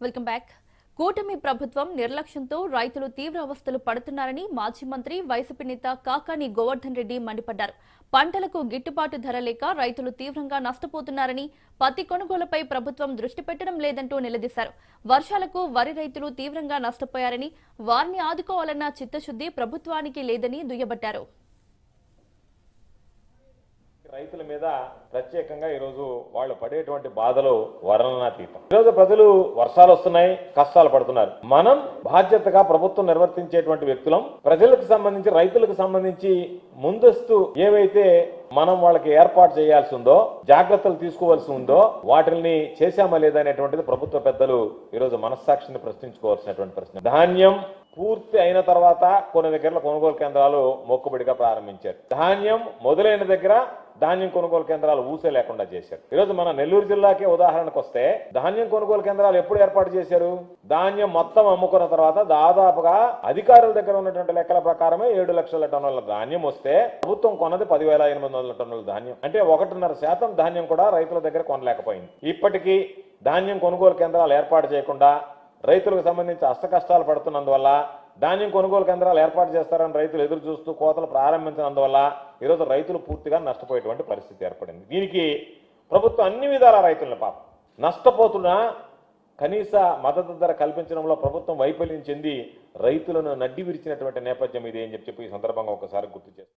Welcome back. కూటమి ప్రభుత్వం నిర్లక్ష్యంతో రైతులు తీవ్ర అవస్థలు పడుతున్నారని మాజీ మంత్రి వైసీపీ నేత కాకాని గోవర్ధన్ రెడ్డి మండిపడ్డారు. పంటలకు గిట్టుబాటు ధర లేక రైతులు తీవ్రంగా నష్టపోతున్నారని పత్తి కొనుగోలుపై ప్రభుత్వం దృష్టి పెట్టడం లేదంటూ నిలదీశారు. వర్షాలకు వరి రైతులు తీవ్రంగా నష్టపోయారని వారిని ఆదుకోవాలన్న చిత్తశుద్ధి ప్రభుత్వానికి లేదని దుయ్యబట్టారు. రైతుల మీద ప్రత్యేకంగా ఈరోజు వాళ్ళు పడేటువంటి బాధలు వర్ణనాతీతం ఈరోజు ప్రజలు వర్షాలు వస్తున్నాయి కష్టాలు పడుతున్నారు. మనం బాధ్యతగా ప్రభుత్వం నిర్వర్తించేటువంటి వ్యక్తులం ప్రజలకు సంబంధించి రైతులకు సంబంధించి ముందస్తు ఏవైతే మనం వాళ్ళకి ఏర్పాటు చేయాల్సి ఉందో జాగ్రత్తలు తీసుకోవాల్సి ఉందో వాటిని చేశామా లేదా అనేటువంటిది ప్రభుత్వ పెద్దలు ఈరోజు మనస్సాక్షిని ప్రశ్నించుకోవాల్సినటువంటి ప్రశ్న. ధాన్యం పూర్తి అయిన తర్వాత కొన్ని దగ్గర కొనుగోలు కేంద్రాలు మొక్కుబడిగా ప్రారంభించారు. ధాన్యం మొదలైన దగ్గర ధాన్యం కొనుగోలు కేంద్రాలు ఊసే లేకుండా చేశారు. ఈరోజు మన నెల్లూరు జిల్లాకే ఉదాహరణకు వస్తే ధాన్యం కొనుగోలు కేంద్రాలు ఎప్పుడు ఏర్పాటు చేశారు? ధాన్యం మొత్తం అమ్ముకున్న తర్వాత దాదాపుగా అధికారుల దగ్గర ఉన్నటువంటి లెక్కల ప్రకారమే ఏడు లక్షల టన్నుల ధాన్యం వస్తే ప్రభుత్వం కొన్నది పదివేల ఎనిమిది వందల టన్నుల ధాన్యం. అంటే ఒకటిన్నర శాతం ధాన్యం కూడా రైతుల దగ్గర కొనలేకపోయింది. ఇప్పటికీ ధాన్యం కొనుగోలు కేంద్రాలు ఏర్పాటు చేయకుండా రైతులకు సంబంధించి అష్ట కష్టాలు పడుతున్నందువల్ల ధాన్యం కొనుగోలు కేంద్రాలు ఏర్పాటు చేస్తారని రైతులు ఎదురు చూస్తూ కోతలు ప్రారంభించినందువల్ల ఈరోజు రైతులు పూర్తిగా నష్టపోయేటువంటి పరిస్థితి ఏర్పడింది. దీనికి ప్రభుత్వం అన్ని విధాల రైతులను పాపం. నష్టపోతున్నా కనీస మద్దతు ధర కల్పించడంలో ప్రభుత్వం వైఫల్యం చెంది రైతులను నడ్డి విరిచినటువంటి నేపథ్యం ఇది అని చెప్పి ఈ సందర్భంగా ఒకసారి గుర్తు చేస్తాను